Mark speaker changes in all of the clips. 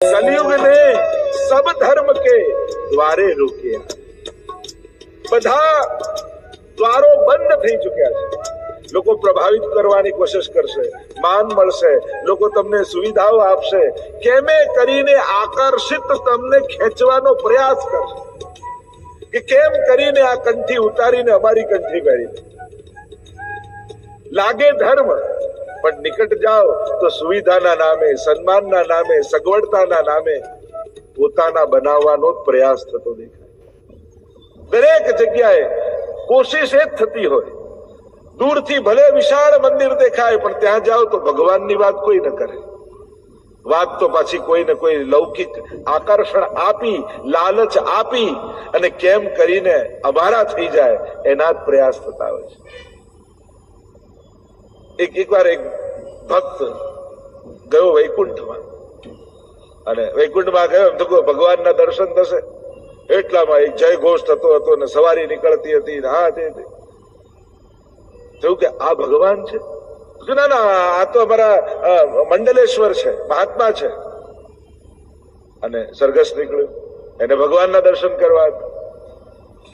Speaker 1: કલયુગ ને સબ ધર્મ કે દ્વારે રોક્યા બધા દ્વારો બંધ થઈ ચુક્યા છે લોકો પ્રભાવિત કરવાની કોશિશ કરશે માન મળશે લોકો તમને સુવિધાઓ આપશે કેમે કરીને આકર્ષિત તમને ખેંચવાનો પ્રયાસ કરશે કે કેમ કરીને આ કંઠી ઉતારીને અમારી કંઠી કરી લાગે ધર્મ પણ નિકટ જાઓ તો સુવિધાના નામે, સન્માનના નામે, સગવડતાના નામે પોતાના બનાવવાનો જ પ્રયાસ થતો દેખાય. દરેક જગ્યાએ કોશિશ એ જ થતી હોય. દૂરથી ભલે વિશાળ મંદિર દેખાય, પણ ત્યાં જાઓ તો ભગવાનની વાત કોઈ ન કરે. વાત તો પાછી કોઈ ને કોઈ લૌકિક આકર્ષણ આપી, લાલચ આપી અને કેમ કરીને અમારા થઈ જાય, એના જ પ્રયાસ થતા હોય છે. એક એકવાર એક ભક્ત ગયો વૈકુંઠમાં. અને વૈકુંઠમાં ગયો, એમ તો ભગવાનના દર્શન થશે. એટલામાં એક જય ઘોષ થતો હતો ને સવારી નીકળતી હતી હા, તે. થયું કે આ ભગવાન છે? ના ના, આ તો અમારા મંડલેશ્વર છે, મહાત્મા છે. અને સરઘસ નીકળ્યું. એને ભગવાનના દર્શન કરવા.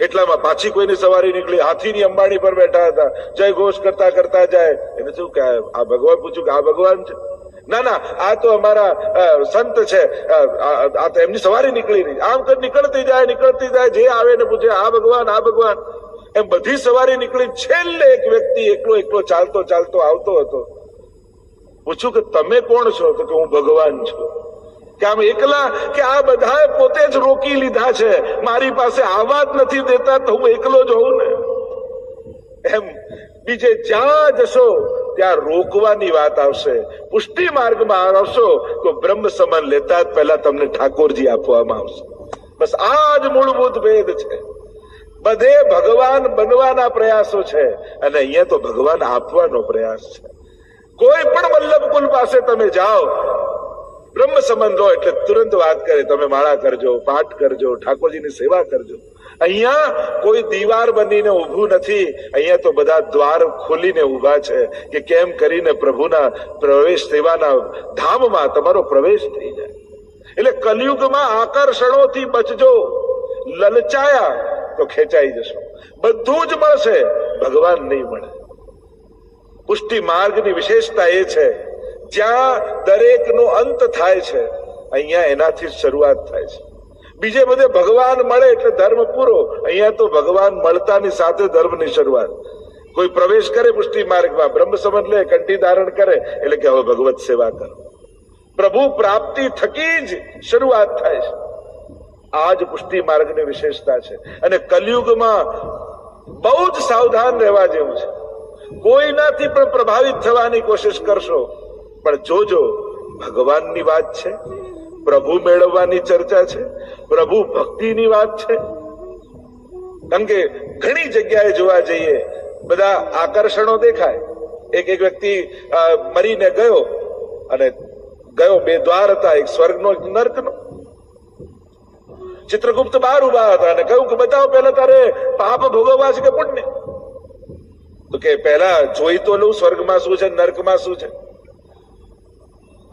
Speaker 1: એટલામાં પાછી કોઈની સવારી નીકળી, હાથીની અંબાણી પર બેઠા હતા. જય ઘોષ કરતા કરતા જાય. એને શું કે, આ ભગવાન પૂછ્યું કે, આ ભગવાન છે? ના ના, આ તો અમારા સંત છે. આ તો એમની સવારી નીકળી રહી. આમ કર નીકળતી જાય નીકળતી જાય, જે આવે ને પૂછે, આ ભગવાન આ ભગવાન. એમ બધી સવારી નીકળી. છેલ્લે એક વ્યક્તિ એકલો એકલો ચાલતો ચાલતો આવતો હતો. પૂછ્યું કે, તમે કોણ છો? તો કે, હું ભગવાન છું. કે આમ એકલા કે આ બધાએ પોતે જ રોકી લીધા છે. મારી પાસે આવા જ નથી દેતા તો હું એકલો જ હોઉં ને? એમ. બીજે જ્યાં જશો, ત્યાં રોકવાની વાત આવશે. પુષ્ટિ માર્ગમાં આવશો, તો બ્રહ્મ સમાન લેતા જ પહેલા તમને ઠાકોરજી આપવામાં આવશે. બસ આ જ મૂળભૂત ભેદ છે. બધે ભગવાન બનવાના પ્રયાસો છે અને અહીંયા તો ભગવાન આપવાનો પ્રયાસ છે. કોઈ પણ વલ્લભ કુલ પાસે તમે જાઓ બ્રહ્મ સંબંધ એટલે તુરંત વાત કરે, તમે માળા કરજો, પાઠ કરજો, ઠાકોરજીની સેવા કરજો. અહીંયા કોઈ દીવાર બનીને ઊભું નથી. અહીંયા તો બધા દ્વાર ખોલીને ઊભા છે કે કેમ કરીને પ્રભુના પ્રવેશ સેવાના ધામમાં તમારો પ્રવેશ થઈ જાય. એટલે કલયુગમાં આકર્ષણોથી બચજો, લલચાયા તો ખેંચાઈ જશો. બધું જ મળશે, ભગવાન નહીં મળે. પુષ્ટિ માર્ગની વિશેષતા એ છે જ્યાં દરેકનો અંત થાય છે, અહીંયા એનાથી શરૂઆત થાય છે. બીજે બધે ભગવાન મળે એટલે ધર્મ પૂરો, અહીંયા તો ભગવાન મળતાની સાથે ધર્મની શરૂઆત. કોઈ પ્રવેશ કરે પુષ્ટિ માર્ગમાં બ્રહ્મ સમજ લે, કંઠી ધારણ કરે, એટલે કે હવે ભગવત સેવા કરો. પ્રભુ પ્રાપ્તિ થકી જ શરૂઆત થાય છે. આ જ પુષ્ટિ માર્ગની વિશેષતા છે. અને કલયુગમાં બહુ જ સાવધાન રહેવા જેવું છે. કોઈનાથી પણ પ્રભાવિત થવાની કોશિશ કરશો પણ જોજો, ભગવાનની વાત છે, પ્રભુ મેળવવાની ચર્ચા છે, પ્રભુ ભક્તિની વાત છે. કારણ કે ઘણી જગ્યાએ જોવા જઈએ, બધા આકર્ષણો દેખાય. એક એક વ્યક્તિ મરીને ગયો અને ગયો બે દ્વાર હતા, એક સ્વર્ગનો, એક નર્કનો. ચિત્રગુપ્ત બહાર ઊભા હતા અને કહ્યું કે, બતાવો પહેલા તારે પાપ ભોગવવા છે કે પુણ્ય? તો કે, પહેલા જોઈ તો લઉં, સ્વર્ગમાં શું છે, નર્કમાં શું છે?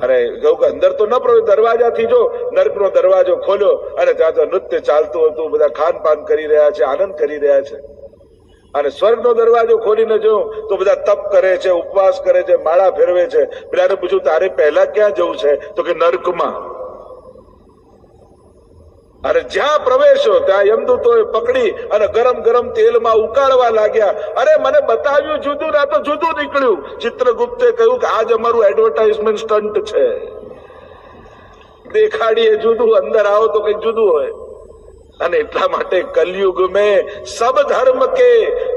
Speaker 1: અરે કહું કે અંદર તો ન પ્રવેશ, દરવાજાથી જો નર્કનો દરવાજો ખોલ્યો અને ત્યાં તો નૃત્ય ચાલતું હતું, બધા ખાન પાન કરી રહ્યા છે, આનંદ કરી રહ્યા છે. અને સ્વર્ગનો દરવાજો ખોલીને જોઉં તો બધા તપ કરે છે, ઉપવાસ કરે છે, માળા ફેરવે છે. પેલાને પૂછ્યું, તારે પહેલા ક્યાં જવું છે? તો કે, નર્કમાં. અને જ્યાં પ્રવેશો ત્યાં યમદૂતોએ પકડી અને ગરમ ગરમ તેલમાં ઉકાળવા લાગ્યા. અરે મને બતાવ્યું, જુદું ના તો જુદું નીકળ્યું. ચિત્રગુપ્તે કહ્યું કે આજ અમારું એડવર્ટાઇઝમેન્ટ સ્ટન્ટ છે. દેખાડીએ જુદું, અંદર આવો તો કંઈક જુદું હોય. અને એટલા માટે કલયુગ મે સબ ધર્મ કે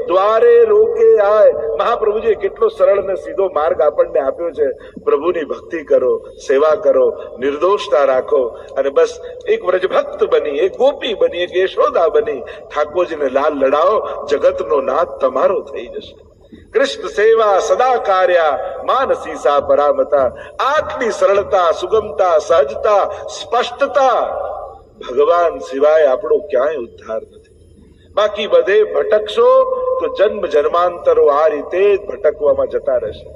Speaker 1: દ્વારે રોકે આય. મહાપ્રભુજીએ કેટલો સરળ ને સીધો માર્ગ આપણને આપ્યો છે. પ્રભુની ભક્તિ કરો, સેવા કરો, નિર્દોષતા રાખો અને બસ એક વ્રજભક્ત બની, એક ગોપી બની, એક યશોદા બની. ઠાકોરજીને લાલ લડાવો, જગતનો નાથ તમારો થઈ જશે. કૃષ્ણ સેવા સદા કાર્યા, માનસી સા પરામતા. આટલી સરળતા, સુગમતા, સહજતા, સ્પષ્ટતા ભગવાન સિવાય આપણો ક્યાંય ઉદ્ધાર નથી. બાકી બધે ભટકશો તો જન્મ જન્માંતરો આ રીતે ભટકવામાં જતા રહેશે.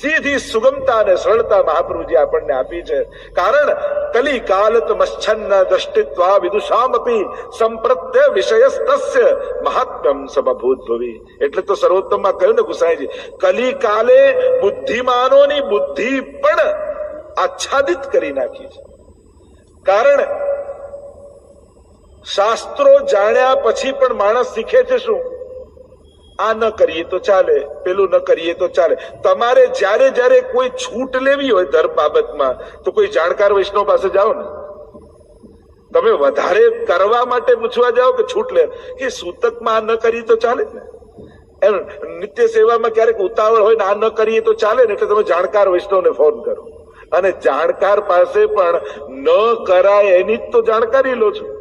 Speaker 1: સીધી સુગમતા અને સરળતા મહાપ્રભુજી આપણને આપી છે. કારણ કલી કાલત મચ્છન્ન દ્રષ્ટિત્વા વિદુષામપી સંપ્રત્ય વિષયસ્તસ્ય મહાત્મ્યમ સમભૂત ભવી. એટલે તો સર્વોત્તમમાં કહ્યું ને ગુસાઈજી કલી કાલે બુદ્ધિમાનોની બુદ્ધિ પણ આચ્છાદિત કરી નાખી છે. કારણ શાસ્ત્રો જાણ્યા પછી પણ માણસ શીખે છે શું? આ ન કરીએ તો ચાલે, પેલું ન કરીએ તો ચાલે. તમારે જ્યારે જ્યારે કોઈ છૂટ લેવી હોય ધર્મ બાબતમાં, તો કોઈ જાણકાર વૈષ્ણવ પાસે જાઓ ને. તમે વધારે કરવા માટે પૂછવા જાઓ કે છૂટ લે. કે સૂતકમાં આ ન કરીએ તો ચાલે ને. એમ નિત્ય સેવામાં ક્યારેક ઉતાવળ હોય ને આ ન કરીએ તો ચાલે ને, એટલે તમે જાણકાર વૈષ્ણવને ફોન કરો. અને જાણકાર પાસે પણ ન કરાય એની જ તો જાણકારી લો છો.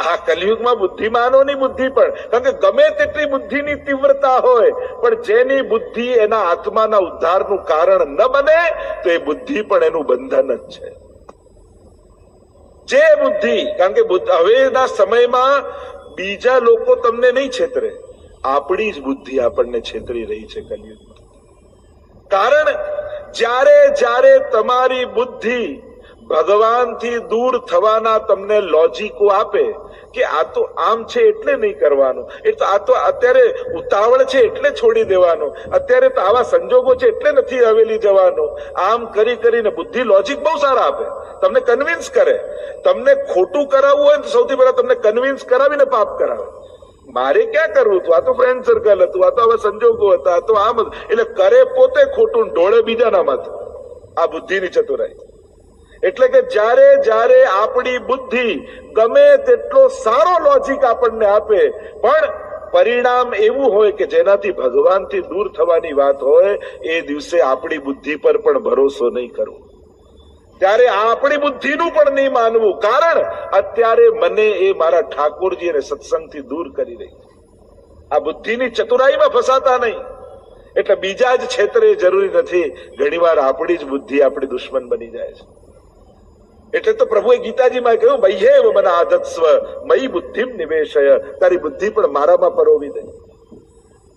Speaker 1: આ કલયુગમાં બુદ્ધિમાનોની બુદ્ધિ પણ, કારણ કે ગમે તેટલી બુદ્ધિની તીવ્રતા હોય, પણ જેની બુદ્ધિ એના આત્માના ઉદ્ધારનું કારણ ન બને, તો એ બુદ્ધિ પણ એનું બંધન જ છે. જે બુદ્ધિ, કારણ કે હવેના સમયમાં બીજા લોકો તમને નહીં છેતરે, આપણી જ બુદ્ધિ આપણને છેતરી રહી છે કલયુગમાં. કારણ જ્યારે જ્યારે તમારી બુદ્ધિ ભગવાનથી દૂર થવાના તમને લોજિકો આપે કે આ તો આમ છે એટલે નહીં કરવાનું. એ તો આ તો અત્યારે ઉતાવળ છે એટલે છોડી દેવાનું. અત્યારે તો આવા સંજોગો છે એટલે નથી હવેલી જવાનું. આમ કરી કરીને બુદ્ધિ લોજિક બહુ સારા આપે. તમને કન્વિન્સ કરે. તમને ખોટું કરાવવું હોય તો સૌથી પહેલા તમને કન્વિન્સ કરાવીને પાપ કરાવે. મારે ક્યાં કરવું હતું? આ તો ફ્રેન્ડ સર્કલ હતું, આ તો હવે સંજોગો હતા, આ તો આમ. એટલે કરે પોતે ખોટું ઢોળે બીજાના માથે. આ બુદ્ધિની ચતુરાઈ. એટલે કે જ્યારે જ્યારે આપણી બુદ્ધિ ગમે તેટલો સારો લોજિક આપણને આપે, પણ પરિણામ એવું હોય કે જેનાથી ભગવાનથી દૂર થવાની વાત હોય, એ દિવસે આપણી બુદ્ધિ પર પણ ભરોસો નહીં કરવો. ત્યારે આપણી બુદ્ધિનું પણ નહીં માનવું, કારણ અત્યારે મને એ મારા ઠાકોરજી અને સત્સંગથી દૂર કરી રહી આ બુદ્ધિની ચતુરાઈમાં ફસાતા નહીં. એટલે બીજા જ ક્ષેત્રે જરૂરી નથી, ઘણીવાર આપણી જ બુદ્ધિ આપણી દુશ્મન બની જાય છે. એટલે તો પ્રભુએ ગીતાજીમાં કહ્યું મહ્યેવ મન આદત્સ્વ મયી બુદ્ધિમ નિવેશય. તારી બુદ્ધિ પણ મારામાં પરોવી દે.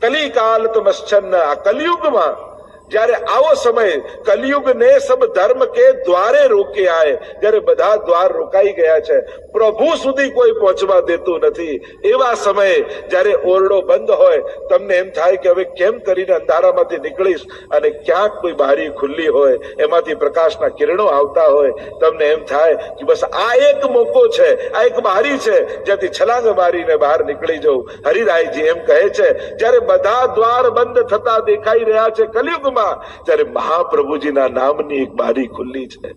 Speaker 1: કલિકાલ તો મશ્ચન્ન આ કલયુગમાં જ્યારે આવો સમય કલયુગ ને સબ ધર્મ કે દ્વારે રોકે આય જ્યારે બધા દ્વાર રોકાઈ ગયા છે. પ્રભુ સુધી કોઈ પહોંચવા દેતું નથી. એવા સમયે જ્યારે ઓરડો બંધ હોય, તમને એમ થાય કે હવે કેમ કરીને અંધારામાંથી નીકળીશ અને ક્યાંક કોઈ બારી ખુલ્લી હોય, એમાંથી પ્રકાશના કિરણો આવતા હોય, તમને એમ થાય કે બસ આ એક મોકો છે, આ એક બારી છે, જ્યાંથી છલાંગ મારીને બહાર નીકળી જવું હરિરાયજી એમ કહે છે, જ્યારે બધા દ્વાર બંધ થતા દેખાઈ રહ્યા છે, કલયુગમાં દુનિયામાં ત્યારે મહાપ્રભુજીના નામની એક બારી ખુલ્લી છે.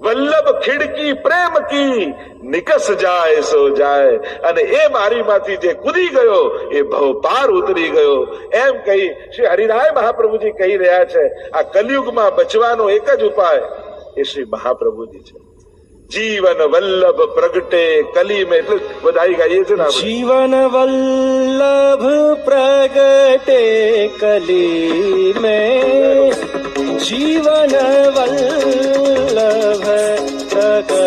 Speaker 1: વલ્લભ ખીડકી પ્રેમ કી, નિકસ જાય સો જાય. અને એ બારીમાંથી જે કૂદી ગયો, એ ભવ પાર ઉતરી ગયો. એમ કહી શ્રી હરિરાય મહાપ્રભુજી કહી રહ્યા છે, આ કલયુગમાં બચવાનો એક જ ઉપાય એ શ્રી મહાપ્રભુજી છે. જીવન વલ્લભ પ્રગટે કલી મેં એટલે બધાઈ ગાઈએ છે ને
Speaker 2: જીવન વલ્લભ પ્રગટે કલી મેં जीवन वल्लभ प्रगटे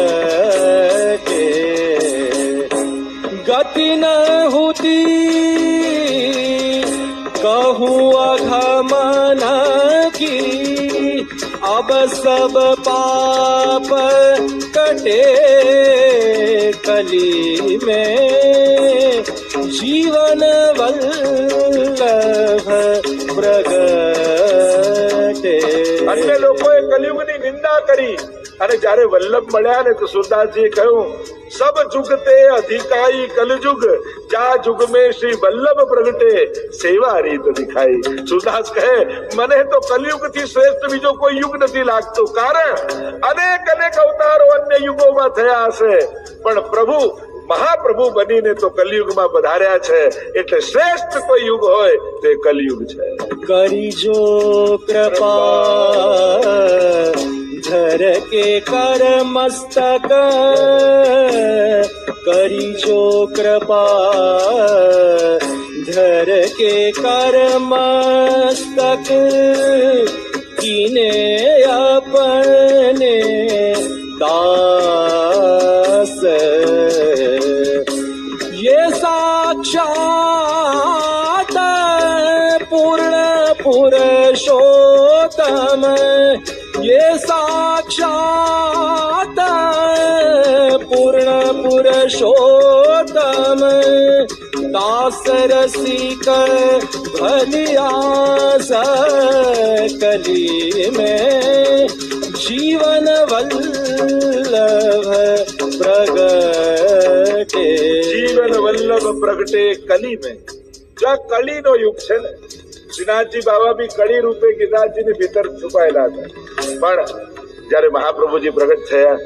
Speaker 2: गति न होती कहूँ अघमन की अब सब पाप कटे कली में जीवन वल्लभ
Speaker 1: સેવા કરી. અને જ્યારે વલ્લભ મળ્યા ને તો સુરદાસજીએ કહ્યું, સબ જુગતે અધિકાઈ કલજુગ જા જુગ મે શ્રી વલ્લભ પ્રગટે સેવા રીત દિખાઈ. સુરદાસ કહે, મને તો કલયુગથી શ્રેષ્ઠ બીજો કોઈ યુગ નથી લાગતો. કારણ અનેક અનેક અવતારો અન્ય યુગોમાં થયા હશે. પણ પ્રભુ, મહાપ્રભુ બનીને તો કલયુગમાં વધાર્યા છે. એટલે શ્રેષ્ઠ કોઈ યુગ હોય તે કલયુગ છે.
Speaker 2: કરીજો કૃપા. धर के कर मस्तक करी जो कृपा। धर के कर मस्तक कीने दास पुरुषोत्तम दास रसिक भलियास कली में जीवन वल्लभ प्रगटे
Speaker 1: જીવન વલ્લભ પ્રગટે કલી મેં જો આ કલીનો યુગ છે ને શ્રીનાથજી બાબા બી કળી રૂપે ગિરનાથજીની ભીતર છુપાયેલા હતા પણ જયારે મહાપ્રભુજી પ્રગટ થયા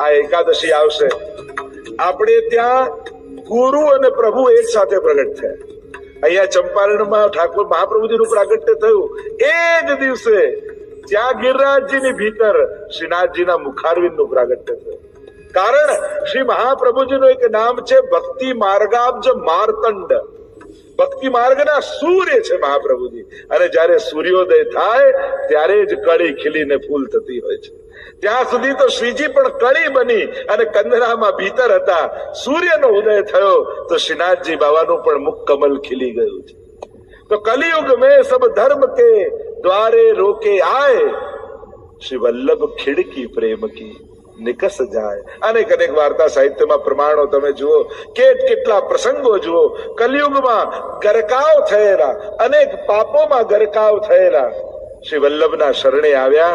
Speaker 1: આ એકાદશી આવશે આપણે ત્યાં ગુરુ અને પ્રભુ એક સાથે પ્રગટ થયા. અહીંયા ચંપારણમાં ઠાકોર મહાપ્રભુજીનું પ્રાગટ્ય થયું. એ જ દિવસે ત્યાં ગિરિરાજજીની ભીતર શ્રીનાથજીના મુખારવિંદનું પ્રાગટ્ય થયું. કારણ શ્રી મહાપ્રભુજીનું એક નામ છે ભક્તિ માર્ગાબ્જ માર્તંડ. ભક્તિ માર્ગના સૂર્ય છે મહાપ્રભુજી. અને જ્યારે સૂર્યોદય થાય, ત્યારે જ કળી ખીલીને ફૂલ થતી હોય છે. ત્યાં સુધી તો શ્રીજી પણ કળી બની અને કંદરામાં ભીતર હતા. સૂર્યનો ઉદય થયો તો શ્રીનાથજી બાવાનું પણ મુખ કમલ ખીલી ગયું છે. તો કલિયુગ મેં સબ ધર્મ કે દ્વારે રોકે આય. શ્રી વલ્લભ ખીડકી પ્રેમ કી નિકસ જાય. અનેક અનેક વાર્તા સાહિત્યમાં પ્રમાણો તમે જુઓ. કેટ કેટલા પ્રસંગો જુઓ. કલયુગમાં ગરકાવ થયેલા. અનેક પાપોમાં ગરકાવ થયેલા. શ્રી વલ્લભના શરણે આવ્યા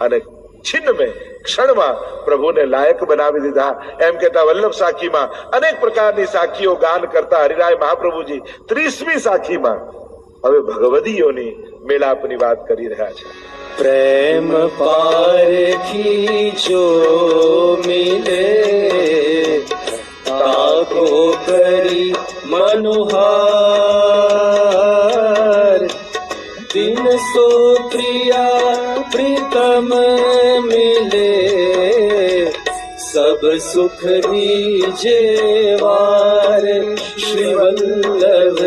Speaker 1: અને છિન્ન મેં ક્ષણમાં પ્રભુને લાયક બનાવી દીધા. એમ કહેતા વલ્લભ સાખીમાં અનેક પ્રકારની સાખીઓ ગાન કરતા હરિરાય મહાપ્રભુજી ત્રીસમી સાખીમાં હવે ભગવદીઓની મેળાપની વાત કરી રહ્યા છે.
Speaker 2: પ્રેમ પારખી જો મિલે, તાકો કરી મનોહા दिन सो प्रिया प्रीतम मिले सब सुख दीजे वार श्री वल्लभ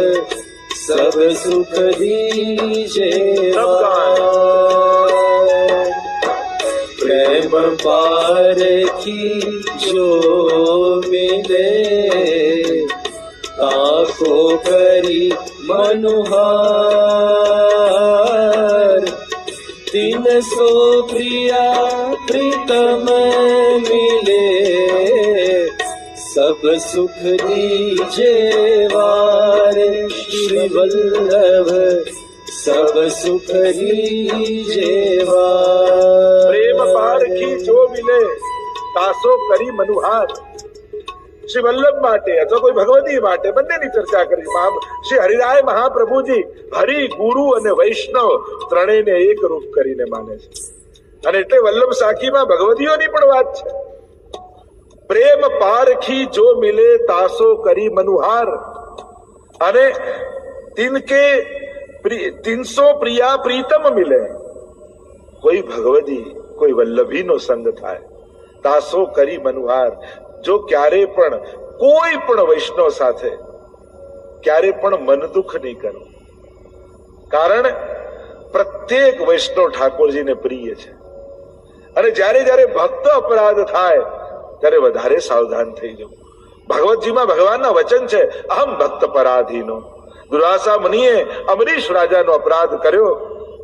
Speaker 2: सब सुख दीजे वार प्रेम पार की जो मिले ताको करी मनुहार सो प्रिया प्रीतम मिले सब सुख दीजे वार श्री वल्लभ सब सुख दीजे वार।
Speaker 1: प्रेम पार की जो मिले तासो करी मनुहार। શ્રી વલ્લભ માટે અથવા કોઈ ભગવતી માટે બંનેની ચર્ચા કરી. શ્રી હરિરાય મહાપ્રભુજી હરિ, ગુરુ અને વૈષ્ણવ ત્રણેયને એક રૂપ કરીને માને છે. અને એટલે વલ્લભ સાખીમાં ભગવતીઓની પણ વાત છે. પ્રેમ પારખી જો મિલે તાસો કરી મનુહાર. અને તિનકે તિનસો પ્રિયા પ્રીતમ મિલે. કોઈ ભગવદી કોઈ વલ્લભીનો સંગ થાય. તાસો કરી મનુહાર. જો ક્યારે પણ કોઈ પણ વૈષ્ણવ સાથે ક્યારે પણ મન દુઃખ નહીં કરો. કારણ પ્રત્યેક વૈષ્ણવ ઠાકોરજીને પ્રિય છે. અને જ્યારે જ્યારે ભક્ત અપરાધ થાય, ત્યારે વધારે સાવધાન થઈ જવું. ભગવતજીમાં ભગવાનના વચન છે, અહમ ભક્ત પરાધીનો. દુર્વાસા મુનિએ અમરીશ રાજાનો અપરાધ કર્યો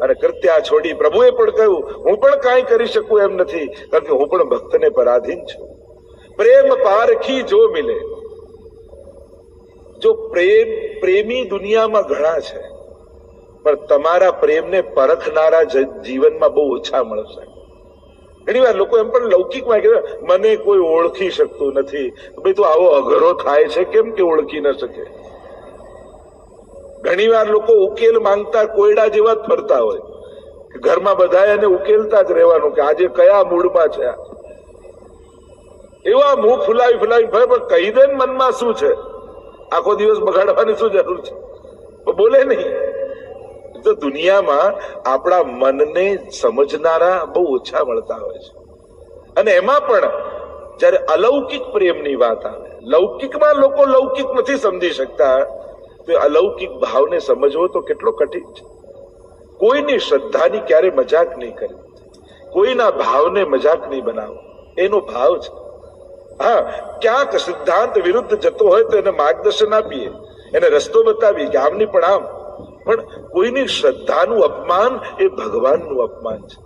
Speaker 1: અને કૃત્યા છોડી પ્રભુએ પણ કહ્યું, હું પણ કાંઈ કરી શકું એમ નથી, કારણ કે હું પણ ભક્તને પરાધીન છું. પ્રેમ પારખી જો મિલે, જો પ્રેમ, પ્રેમી દુનિયામાં ઘણા છે, પણ તમારા પ્રેમને પરખનારા જીવનમાં બહુ ઓછા મળશે. ઘણી વાર લોકો એમ પણ લૌકિકમાં કે મને કોઈ ઓળખી શકતું નથી, ભાઈ તો આવો અઘરો થાય છે, કેમ કે ઓળખી ન શકે? ઘણી વાર લોકો ઉકેલ માંગતા કોયડા જેવા જ ફરતા હોય. ઘરમાં બધા એને ઉકેલતા જ રહેવાનું કે આજે કયા મૂડમાં છે આ? એવા મુંહ ફુલાવી ફુલાવી ફરે, પણ કહી દે મનમાં શું છે? આખો દિવસ બગાડવાની શું જરૂર છે? બોલે નહીં. તો દુનિયામાં આપણા મનને સમજનારા બહુ ઓછા મળતા હોય છે. અને એમાં પણ જ્યારે અલૌકિક પ્રેમની વાત આવે, લૌકિકમાં લોકો લૌકિક નથી સમજી શકતા, તો અલૌકિક ભાવને સમજવો તો કેટલો કઠિન છે. કોઈની શ્રદ્ધાની ક્યારે મજાક નહીં કરવી કોઈના ભાવને મજાક નહીં બનાવો. એનો ભાવ છે. હા, ક્યાંક સિદ્ધાંત વિરુદ્ધ જતો હોય તો એને માર્ગદર્શન આપીએ. એને રસ્તો બતાવીએ કે આમની પણ આમ. પણ કોઈની શ્રદ્ધાનું અપમાન એ ભગવાનનું અપમાન છે.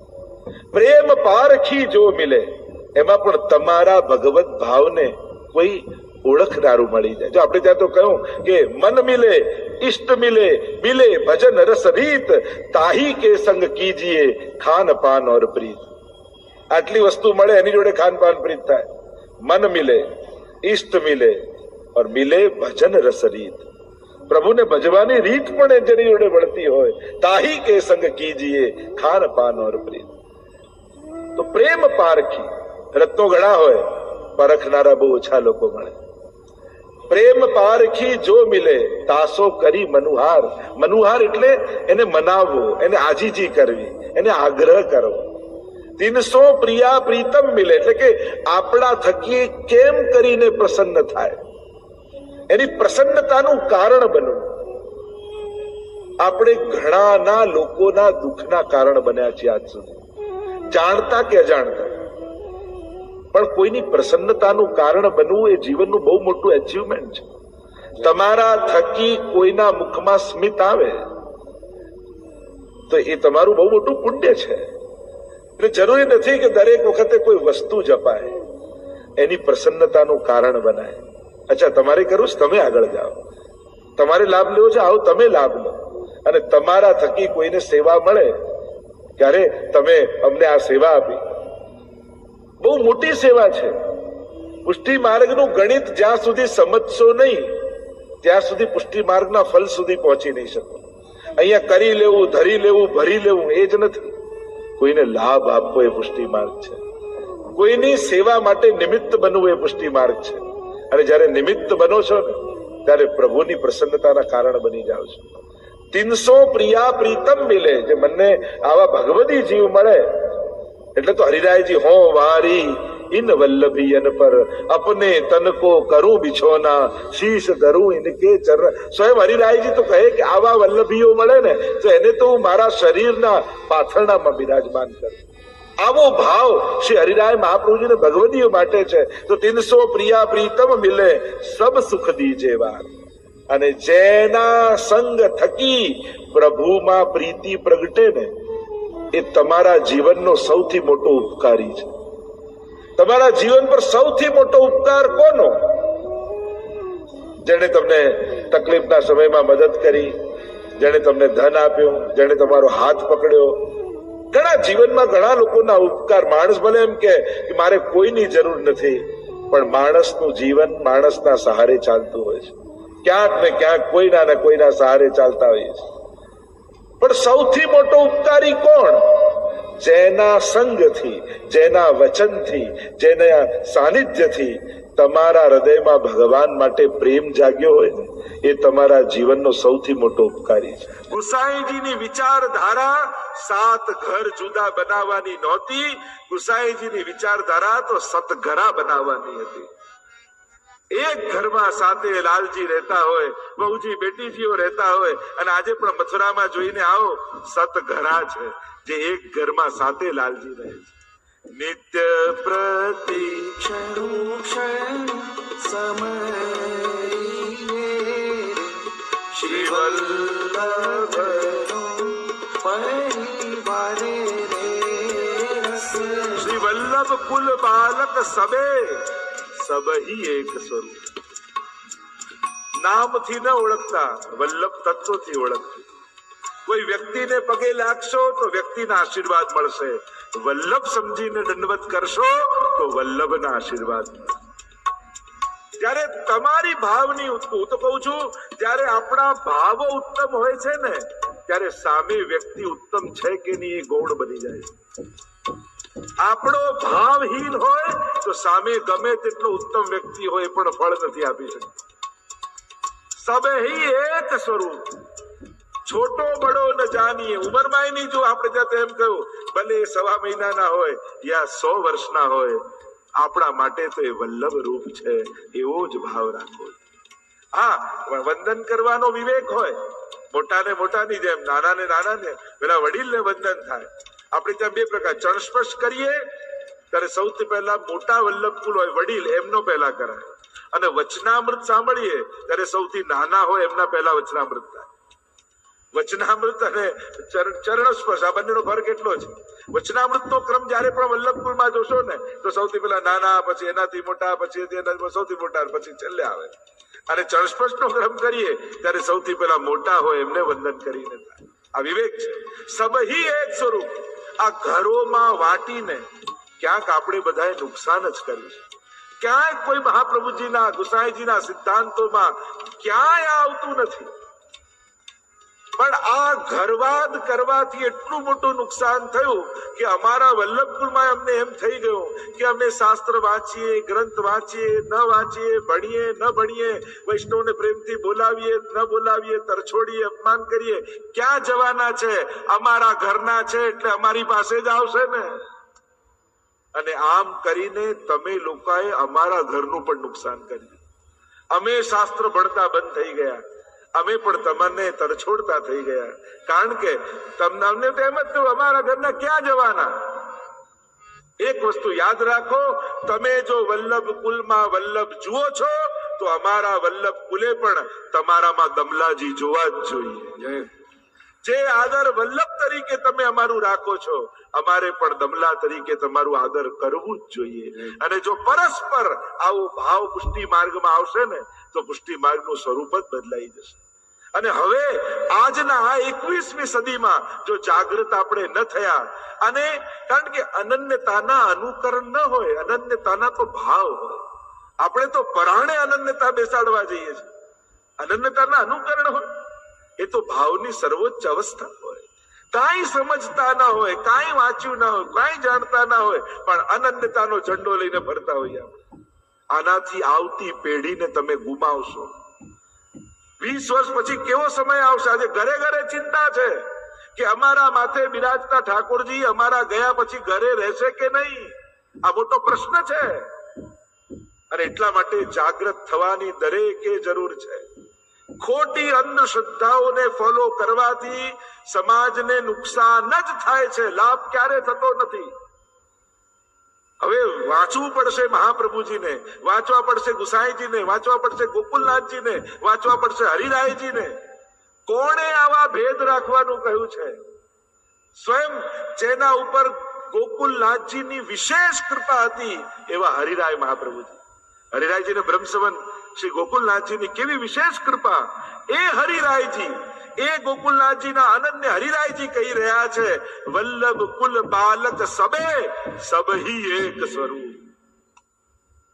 Speaker 1: પ્રેમ પારખી જો મિલે, એમાં પણ તમારા ભગવત ભાવને કોઈ ઓળખનારું મળી જાય. જો આપણે ત્યાં તો કહ્યું કે મન મિલે ઇષ્ટ મિલે મિલે ભજન રસ રીત, તાહી કે સંગ કીજીએ ખાન પાન ઓર પ્રીત. આટલી વસ્તુ મળે, એની જોડે ખાન પાન પ્રીત થાય. મન મિલે, ઈષ્ટ મિલે ઓર મિલે ભજન રસ રીત પ્રભુને ભજવાની રીત પણ જેની જોડે વળતી હોય, તાહી કે સંગ કીજીએ ખાન પાન ઓર પ્રીત. તો પ્રેમ પારખી, રત્નો ઘણા હોય, પરખનારા બહુ ઓછા લોકો મળે. પ્રેમ પારખી જો મિલે, તાસો કરી મનુહાર. મનુહાર એટલે એને મનાવવો, એને આજીજી કરવી, એને આગ્રહ કરવો. તીનસો પ્રિયા પ્રીતમ મિલે એટલે કે આપણા થકી કેમ કરીને પ્રસન્ન થાય? એની પ્રસન્નતાનું કારણ બનવું આપણે ઘણાના લોકોના દુઃખના કારણ બન્યા છીએ આજ સુધી. જાણતા કે અજાણતા. પણ કોઈની પ્રસન્નતાનું કારણ બનવું એ જીવનનું બહુ મોટું અચીવમેન્ટ છે. તમારા થકી કોઈના મુખમાં સ્મિત આવે, તો એ તમારું બહુ મોટું પુણ્ય છે. એટલે જરૂરી નથી કે દરેક વખતે કોઈ વસ્તુ જપાય. એની પ્રસન્નતાનું કારણ બનાય. અચ્છા, તમારે કરવું છે? તમે આગળ જાઓ. તમારે લાભ લેવો છે? આવો, તમે લાભ લો. અને તમારા થકી કોઈને સેવા મળે, ત્યારે તમે અમને આ સેવા આપી. બહુ મોટી સેવા છે. પુષ્ટિ માર્ગનું ગણિત જ્યાં સુધી સમજશો નહીં, ત્યાં સુધી પુષ્ટિ માર્ગના ફલ સુધી પહોંચી નહીં શકો. અહીંયા કરી લેવું, ધરી લેવું, ભરી લેવું, એ જ નથી. કોઈને લાભ આપવો એ પુષ્ટિ માર્ગ છે. કોઈની સેવા માટે નિમિત્ત બનવું એ પુષ્ટિ માર્ગ છે. અને જ્યારે નિમિત્ત બનો છો ને, ત્યારે પ્રભુની પ્રસન્નતાના કારણ બની જાઓ છો. તીનસો પ્રિયા પ્રીતમ મિલે, જે મને આવા ભગવદી જીવ મળે. એટલે તો હરિરાયજી, હો વારી ઇન વલ્લભીયન પર અપને તન કો કરું બિછોના શીશ ધરું ઇનકે ચર સ્વયં હરિરાયજી તો કહે કે આવા વલ્લભીઓ મળે ને તો એને તો મારા શરીરના પાથરણામાં બિરાજમાન કરું આવો ભાવ શ્રી હરિરાય મહાપ્રભુજીને ભગવદીઓ માટે છે, તો તીનસો પ્રિયા પ્રીતમ મિલે, સબ સુખ દીજે વાર. અને જેના સંગ થકી પ્રભુમાં પ્રીતિ પ્રગટે ને, એ તમારા જીવનનો સૌથી મોટો ઉપકારી છે. તમારા જીવન પર સૌથી મોટો ઉપકાર કોનો? જેણે તમને તકલીફના સમયમાં મદદ કરી, જેણે તમને ધન આપ્યું, જેણે તમારો હાથ પકડ્યો. ઘણા જીવનમાં ઘણા લોકોના ઉપકાર માણસ ભલે એમ કે મારે કોઈની જરૂર નથી, પણ માણસનું જીવન માણસના સહારે ચાલતું હોય છે. ક્યાંક ને ક્યાંક કોઈના ને કોઈના સહારે ચાલતા હોઈએ છે. પણ સૌથી મોટો ઉપકારી કોણ? જેના સંગથી, જેના વચનથી, જેના સાનિધ્યથી તમારા હૃદયમાં ભગવાન માટે પ્રેમ જાગ્યો હોય ને, એ તમારા જીવનનો સૌથી મોટો ઉપકારી છે. ગુસાઈજીની વિચારધારા સાત ઘર જુદા બનાવવાની નહોતી. ગુસાઈજીની વિચારધારા તો સતઘરા બનાવવાની હતી. એક ઘરમાં સાથે લાલજી રહેતા હોય બહુજી બેટીજીઓ રહેતા હોય, અને આજે પણ મથુરામાં જોઈને આવો, સતઘરા છે. જે એક ઘરમાં સાથે લાલજી રહે છે નિત્ય પ્રતિક્ષણ શ્રી વલ્લભ શ્રી વલ્લભ કુલ બાલક સબે સબહી એક સ્વરૂપ નામથી ન ઓળખતા વલ્લભ તત્વથી ઓળખતું કોઈ વ્યક્તિને પગે લાગશો તો વ્યક્તિના આશીર્વાદ મળશે. વલ્લભ સમજીને દંડવત કરશો તો વલ્લભના આશીર્વાદ જ્યારે તમારી ભાવની હું તો કહું છું, જ્યારે આપણા ભાવો ઉત્તમ હોય છે ને, ત્યારે સામે વ્યક્તિ ઉત્તમ છે કે નહીં એ ગૌણ બની જાય આપણો ભાવહીન હોય તો સામે ગમે તેટલો ઉત્તમ વ્યક્તિ હોય પણ ફળ નથી આપી શકતો. સબહી એક સ્વરૂપ. છોટો બડો ન જાનીએ ઉંમરમાં એની જો આપણે ત્યાં તો એમ કહ્યું, ભલે સવા મહિનાના હોય યા સો વર્ષના હોય, આપણા માટે તો એ વલ્લભ રૂપ છે, એવો જ ભાવ રાખો હા વંદન કરવાનો વિવેક હોય, મોટાને મોટાની જેમ, નાનાને નાનાને, પેલા વડીલને વંદન થાય. આપણે ત્યાં બે પ્રકાર, ચણસ્પર્શ કરીએ, ત્યારે સૌથી પહેલા મોટા વલ્લભ કુલ હોય, વડીલ, એમનો પહેલા કરાય. અને વચનામૃત સાંભળીએ, ત્યારે સૌથી નાના હોય, એમના પહેલા વચનામૃત વચનામૃત અને ચરણ સ્પર્શ આ બંનેનો ફરક એટલો છે? વચનામૃતનો ક્રમ જ્યારે પણ વલ્લભપુરમાં જોશો ને, તો સૌથી પહેલા નાના, પછી એનાથી મોટા, પછી સૌથી મોટા, પછી છેલ્લે આવે. અને ચરણ સ્પર્શનો ક્રમ કરીએ, ત્યારે સૌથી પહેલા મોટા હોય એમને વંદન કરીને આ વિવેક છે. સબહી એક સ્વરૂપ. આ ઘરોમાં વાટીને ક્યાંક આપણે બધાએ નુકસાન જ કર્યું છે. ક્યાંય કોઈ મહાપ્રભુજીના, ગુસાઈજીના સિદ્ધાંતોમાં ક્યાંય આવતું નથી. પણ આ ઘરવાદ કરવાથી એટલું મોટું નુકસાન થયું કે અમારા વલ્લભપુરમાં અમને એમ થઈ ગયું કે અમે શાસ્ત્ર વાંચીએ, ગ્રંથ વાંચીએ, ન વાંચીએ, ભણીએ, ન ભણીએ, વૈષ્ણવને પ્રેમથી બોલાવીએ, ન બોલાવીએ, તરછોડીએ, અપમાન કરીએ. ક્યાં જવાના છે? અમારા ઘરના છે એટલે અમારી પાસે જ આવશે ને. અને આમ કરીને તમે લોકોએ અમારા ઘરનું પણ નુકસાન કર્યું. અમે શાસ્ત્ર ભણતા બંધ થઈ ગયા. અમે પણ તમને તરછોડતા થઈ ગયા. કારણ કે તમને અમને તો એમ જ થયું, અમારા ઘરના ક્યાં જવાના? એક વસ્તુ યાદ રાખો, તમે જો વલ્લભ કુલમાં વલ્લભ જુઓ છો, તો અમારા વલ્લભ કુલે પણ તમારામાં દમલાજી જોવા જ જોઈએ. જે આદર વલ્લભ તરીકે તમે અમારું રાખો છો, અમારે પણ દમલા તરીકે તમારું આદર કરવું જ જોઈએ. અને જો પરસ્પર આવો ભાવ પુષ્ટિ માર્ગમાં આવશે ને, તો પુષ્ટિ માર્ગનું સ્વરૂપ જ બદલાઈ જશે. અને હવે આજના આ એકવીસમી સદીમાં જો જાગૃત આપણે ન થયા, અને કારણ કે અનન્યતાના અનુકરણ ન હોય, અનન્યતાના તો ભાવ હોય. આપણે તો પરાણે અનન્યતા બેસાડવા જઈએ છીએ. અનન્યતાના અનુકરણ હોય. એ તો ભાવની સર્વોચ્ચ અવસ્થા હોય. કાંઈ સમજતા ના હોય, કાંઈ વાંચ્યું ના હોય, કાંઈ જાણતા ના હોય, પણ અનંતતાનો ઝંડો લઈને ફરતા હોઈએ આનાથી આવતી પેઢીને તમે ગુમાવશો. વીસ વર્ષ પછી કેવો સમય આવશે? આજે ઘરે ઘરે ચિંતા છે કે અમારા માથે બિરાજતા ઠાકોરજી અમારા ગયા પછી ઘરે રહેશે કે નહીં? આ મોટો પ્રશ્ન છે. અને એટલા માટે જાગૃત થવાની દરેકે જરૂર છે. ખોટી અંધશ્રદ્ધાઓને ફોલો કરવાથી સમાજને નુકસાન જ થાય છે. લાભ ક્યારે થતો નથી? હવે વાંચવું પડશે મહાપ્રભુજીને, વાંચવા પડશે ગુસાઈજીને, વાંચવા પડશે ગોકુલનાથજીને, વાંચવા પડશે હરિરાયજીને. કોણે આવા ભેદ રાખવાનું કહ્યું છે? સ્વયં જેના ઉપર ગોકુલનાથજીની વિશેષ કૃપા હતી એવા હરિરાય મહાપ્રભુજી. હરિરાયજીને બ્રહ્મસવન શ્રી ગોકુલનાથજીની કેવી વિશેષ કૃપા. એ હરિરાયજી, એ ગોકુલનાથજીના અનન્ય હરિરાયજી કહી રહ્યા છે, વલ્લભ કુલ બાલક સબે, સબહી એક સ્વરૂપ.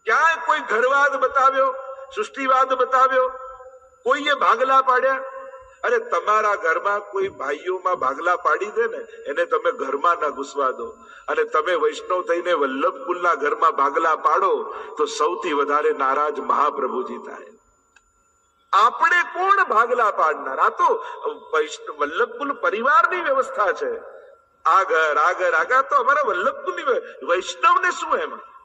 Speaker 1: ક્યાંય કોઈ ઘરવાદ બતાવ્યો, સૃષ્ટિવાદ બતાવ્યો? કોઈએ ભાગલા પાડ્યા? અરે, તમારા ઘરમાં કોઈ ભાઈઓમાં ભાગલા પાડી દે ને, એને તમે ઘરમાં ના ઘૂસવા દો. અને તમે વૈષ્ણવ થઈને વલ્લભ કુલના ઘરમાં ભાગલા પાડો, તો સૌથી વધારે નારાજ મહાપ્રભુજી થાય. આપણે કોણ ભાગલા પાડનાર? આ તો વલ્લભકુલ પરિવારની વ્યવસ્થા છે. આ ઘર આ ઘર, આ તો અમારા વલ્લભકુલની વૈષ્ણવ વૈષ્ણવને શું એમાં?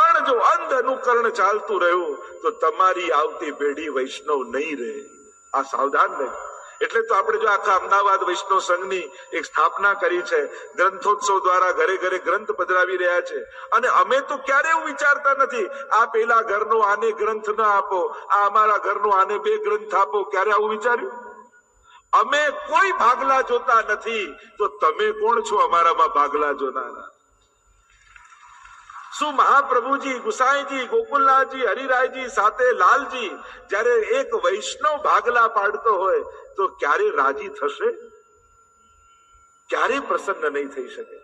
Speaker 1: પણ જો અંધ અનુકરણ ચાલતું રહ્યું, તો તમારી આવતી પેઢી વૈષ્ણવ નહીં રહે. આ સાવધાન રહે. એટલે તો આપણે જો આખા અમદાવાદ વૈષ્ણવ સંઘની એક સ્થાપના કરી છે, ગ્રંથોત્સવ દ્વારા ઘરે ઘરે ગ્રંથ પધરાવી રહ્યા છે. અને અમે તો ક્યારે એવું વિચારતા નથી, આ પેલા ઘરનો આને ગ્રંથ ના આપો, આ અમારા ઘરનો આને બે ગ્રંથ આપો, ક્યારે આવું વિચાર્યું? અમે કોઈ ભાગલા જોતા નથી, તો તમે કોણ છો અમારામાં ભાગલા જોનારા? શું મહાપ્રભુજી, ગુસાઈજી, ગોકુલનાથજી, હરિરાયજી સાથે લાલજી જ્યારે એક વૈષ્ણવ ભાગલા પાડતો હોય, તો ક્યારે રાજી થશે? ક્યારે પ્રસન્ન નહીં થઈ શકે?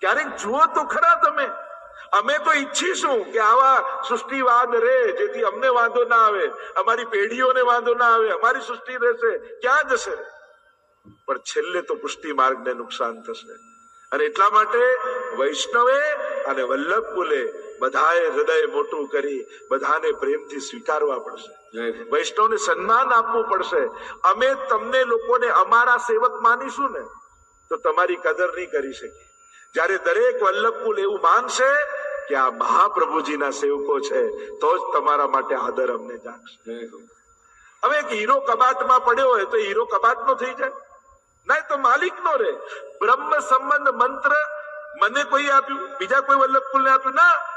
Speaker 1: ક્યારેક જુઓ તો ખરા તમે. અમે તો ઈચ્છીશું કે આવા સૃષ્ટિવાદ રહે, જેથી અમને વાંધો ના આવે, અમારી પેઢીઓને વાંધો ના આવે, અમારી સૃષ્ટિ રહેશે, ક્યાં જશે? પણ છેલ્લે તો પુષ્ટિ માર્ગને નુકસાન થશે. અને એટલા માટે વૈષ્ણવે અને વલ્લભ કુલે બધાએ હૃદય મોટું કરી બધાને પ્રેમથી સ્વીકારવા પડશે. વૈષ્ણવને સન્માન આપવું પડશે. અમે તમને લોકોને અમારા સેવક માનીશું ને તો તમારી કદર નહીં કરી શકીએ. જ્યારે દરેક વલ્લભકુલ એવું માનશે કે આ મહાપ્રભુજીના સેવકો છે તો જ તમારા માટે આદર અમને જાગશે. હવે એક હીરો કબાટમાં પડ્યો હોય તો હીરો કબાટનો થઈ જાય. ના તો માલિક નો રે. બ્રહ્મ સંબંધ મંત્ર મને કોઈ આપ્યું? બીજા કોઈ વલ્લભકુલ ને આપ્યું? ના.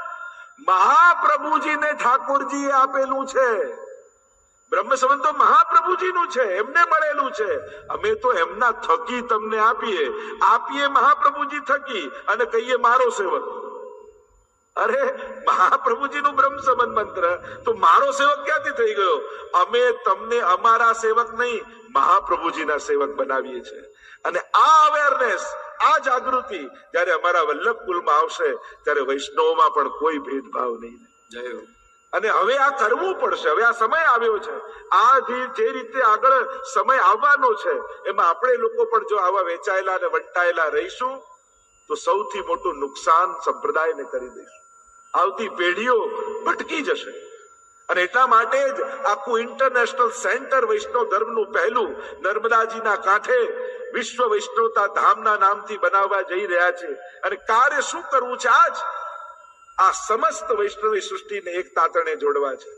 Speaker 1: મહાપ્રભુજીને ઠાકોરજીએ આપેલું છે. બ્રહ્મ સંબંધ તો મહાપ્રભુજીનું છે, એમને મળેલું છે. અમે તો એમના થકી તમને આપીએ. આપીએ મહાપ્રભુજી થકી અને કહીએ મારો સેવક. અરે, મહાપ્રભુજીનું બ્રહ્મ સંબંધ મંત્ર. તો મારો સેવક ક્યાંથી થઈ ગયો? અમે તમને અમારા સેવક નહીં, મહાપ્રભુજીના સેવક બનાવીએ છીએ. અને આ અવેરનેસ આ જાગૃતિ જ્યારે અમારા વલ્લભ કુલમાં આવશે ત્યારે વૈષ્ણવમાં પણ કોઈ ભેદભાવ નહીં.
Speaker 2: જય
Speaker 1: અને હવે આ કરવું પડશે. હવે આ સમય આવ્યો છે. આ જે રીતે આગળ સમય આવવાનો છે એમાં આપણે લોકો પણ જો આવા વેચાયેલા અને વંટાયેલા રહીશું તો સૌથી મોટું નુકસાન સંપ્રદાયને કરી દઈશું. આવતી પેઢીઓ ભટકી જશે. અને એટલા માટે જ આખું ઇન્ટરનેશનલ સેન્ટર વૈષ્ણવ ધર્મનું પહેલું નર્મદાજીના કાંઠે વિશ્વ વૈષ્ણવતા ધામના નામથી બનાવવા જઈ રહ્યા છે. અને કાર્ય શું કરવું છે? આજ આ સમસ્ત વૈષ્ણવી સૃષ્ટિને એક તાતણે જોડવા છે.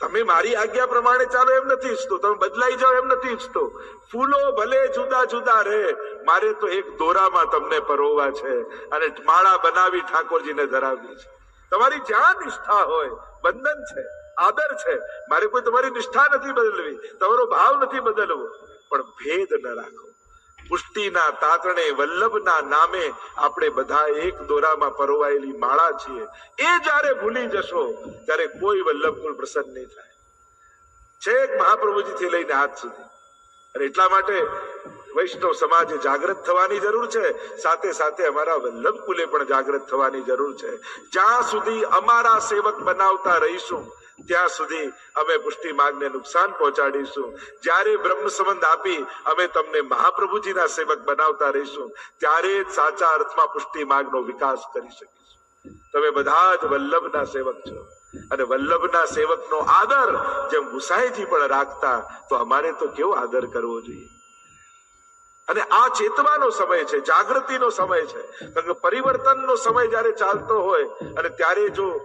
Speaker 1: તમે મારી આજ્ઞા પ્રમાણે ચાલો એમ નથી ઈચ્છતો. તમે બદલાઈ જાઓ એમ નથી ઈચ્છતો. ફૂલો ભલે જુદા જુદા રહે, મારે તો એક દોરામાં તમને પરોવા છે અને માળા બનાવી ઠાકોરજીને ધરાવવી છે તમારી જ્યાં નિષ્ઠા હોય બંધન છે, આદર છે. મારે કોઈ તમારી નિષ્ઠા નથી બદલવી, તમારો ભાવ નથી બદલવો. પણ ભેદ ન રાખો. પુષ્ટિના તાતણે, વલ્લભના નામે આપણે બધા એક દોરામાં પરોવાયેલી માળા છીએ. એ જ્યારે ભૂલી જશો, ત્યારે કોઈ વલ્લભ કુલ પ્રસન્ન નહીં થાય. છેક મહાપ્રભુજીથી લઈને હાથ સુધી. અને એટલા માટે વૈષ્ણવ સમાજે જાગૃત થવાની જરૂર છે. સાથે સાથે અમારા વલ્લભ કુલે પણ જાગૃત થવાની જરૂર છે. જ્યાં સુધી અમારા સેવક બનાવતા રહીશું, ત્યાં સુધી અમે પુષ્ટિ માર્ગને નુકસાન પહોંચાડીશું. જ્યારે બ્રહ્મ સંબંધ આપી અમે તમને મહાપ્રભુજીના સેવક બનાવતા રહીશું, ત્યારે જ સાચા અર્થમાં પુષ્ટિ માર્ગનો વિકાસ કરી શકીશું. તમે બધા જ વલ્લભના સેવક છો. અને વલ્લભના સેવકનો આદર જેમ ગુસાઈથી પણ રાખતા, તો અમારે તો કેવો આદર કરવો જોઈએ? અને આ ચેતવાનો સમય છે, જાગૃતિનો સમય છે. કારણ કે પરિવર્તનનો સમય જ્યારે ચાલતો હોય અને ત્યારે જો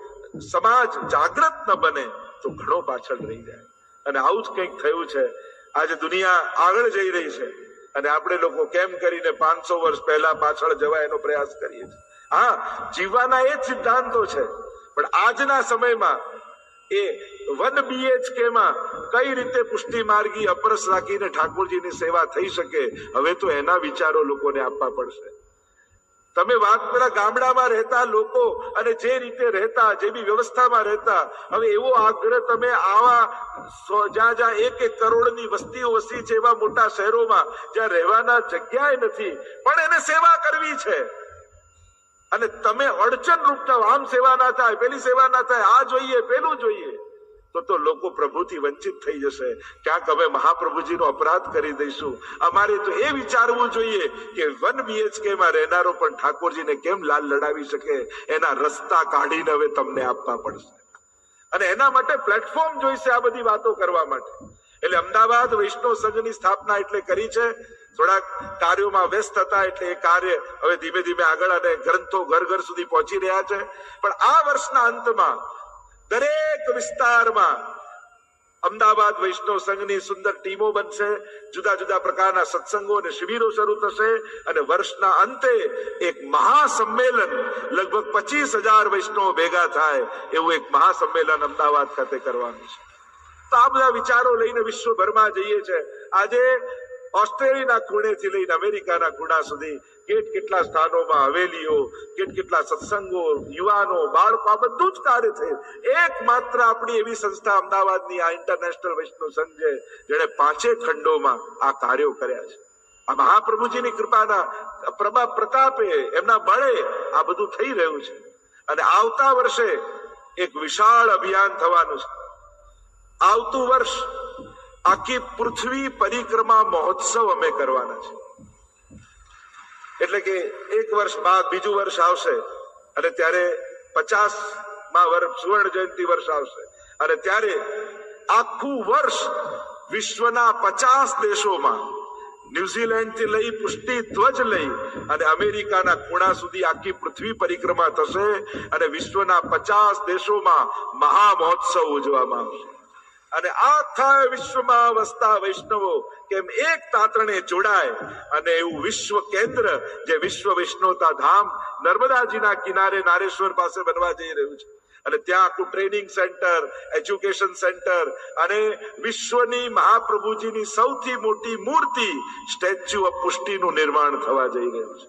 Speaker 1: સમાજ જાગૃત ન બને, તો ઘણો પાછળ રહી જાય. અને આવું જ કંઈક થયું છે. આજે દુનિયા આગળ જઈ રહી છે. અને આપણે લોકો કેમ કરીને પાંચસો વર્ષ પહેલા પાછળ જવા એનો પ્રયાસ કરીએ છીએ? હા, જીવવાના એ સિદ્ધાંતો છે. પણ આજના સમયમાં એ વન બીએચકે માં કઈ રીતે પુષ્ટિ માર્ગી અપરસ રાખીને ઠાકોરજીની સેવા થઈ શકે, હવે તો એના વિચારો લોકોને આપવા પડશે. તમે વાત પેલા ગામડામાં રહેતા લોકો અને જે રીતે રહેતા, જે બી વ્યવસ્થામાં રહેતા, હવે એવો આગ્રહ તમે આવા જ્યાં જ્યાં એક એક કરોડની વસ્તીઓ વસી છે એવા મોટા શહેરોમાં, જ્યાં રહેવાના જગ્યાએ નથી, પણ એને સેવા કરવી છે. અને તમે અડચણ રૂપ આમ સેવા ના થાય, પેલી સેવા ના થાય, આ જોઈએ, પેલું જોઈએ, તો તો લોકો પ્રભુથી વંચિત થઈ જશે. ક્યાંક અમે મહાપ્રભુજીનો અપરાધ કરી દઈશું. અમારે તો એ વિચારવું જોઈએ કે વન બીએચકેમાં રહેનારો પણ ઠાકોરજીને કેમ લાલ લડાવી શકે? એના રસ્તા કાઢીને હવે તમને આપવા પડશે. અને એના માટે પ્લેટફોર્મ જોઈશે આ બધી વાતો કરવા માટે. એટલે અમદાવાદ વૈષ્ણવ સંઘની સ્થાપના એટલે કરી છે. થોડાક કાર્યોમાં વ્યસ્ત હતા એટલે એ કાર્ય હવે ધીમે ધીમે આગળ અને ગ્રંથો ઘર ઘર સુધી પહોંચી રહ્યા છે. પણ આ વર્ષના અંતમાં દરેક વિસ્તારમાં અમદાવાદ વૈષ્ણવ સંઘની સુંદર ટીમો બનશે, જુદા જુદા પ્રકારના સત્સંગો અને શિબિરો શરૂ થશે અને વર્ષના અંતે એક મહાસંમેલન લગભગ પચીસ હજાર વૈષ્ણવ ભેગા થાય એવું એક મહાસંમેલન અમદાવાદ ખાતે કરવાનું છે. તો આ બધા વિચારો લઈને વિશ્વભરમાં જઈએ છે. આજે ઓસ્ટ્રેલિયાના ખૂણેથી લઈને અમેરિકાના ખૂણા સુધી કેટ કેટલા સ્થાનોમાં હવેલીઓ કેટ કેટલા સત્સંગો, યુવાનો, બાળકો, આ બધું જ કાર્ય છે એકમાત્ર આપણી એવી સંસ્થા અમદાવાદની, આ ઇન્ટરનેશનલ વૈષ્ણવ સંઘ છે જેણે પાંચે ખંડોમાં આ કાર્યો કર્યા છે. આ મહાપ્રભુજીની કૃપાના પ્રભા પ્રતાપે એમના બળે આ બધું થઈ રહ્યું છે. અને આવતા વર્ષે એક વિશાળ અભિયાન થવાનું છે. આવતું વર્ષ આખી પૃથ્વી પરિક્રમા મહોત્સવ અમે કરવાના છે. એટલે કે એક વર્ષ બાદ બીજું વર્ષ આવશે અને ત્યારે પચાસમાં વર્ષ સુવર્ણ જયંતિ વર્ષ આવશે. અને ત્યારે આખું વર્ષ વિશ્વના પચાસ દેશોમાં ન્યુઝીલેન્ડથી લઈ પુષ્ટિ ધ્વજ લઈ અને અમેરિકાના ખૂણા સુધી આખી પૃથ્વી પરિક્રમા થશે અને વિશ્વના પચાસ દેશોમાં મહા મહોત્સવ ઉજવવામાં આવશે. અને આખા વિશ્વમાં વસતા વૈષ્ણવો કેમ એક તાતણે જોડાય? અને એવું વિશ્વ કેન્દ્ર જે વિશ્વ વૈષ્ણવતા ધામ નર્મદાજીના કિનારે નારેશ્વર પાસે બનવા જઈ રહ્યું છે. અને ત્યાં આખું ટ્રેનિંગ સેન્ટર એજ્યુકેશન સેન્ટર અને વિશ્વની મહાપ્રભુજીની સૌથી મોટી મૂર્તિ સ્ટેચ્યુ ઓફ પુષ્ટિનું નિર્માણ થવા જઈ રહ્યું છે.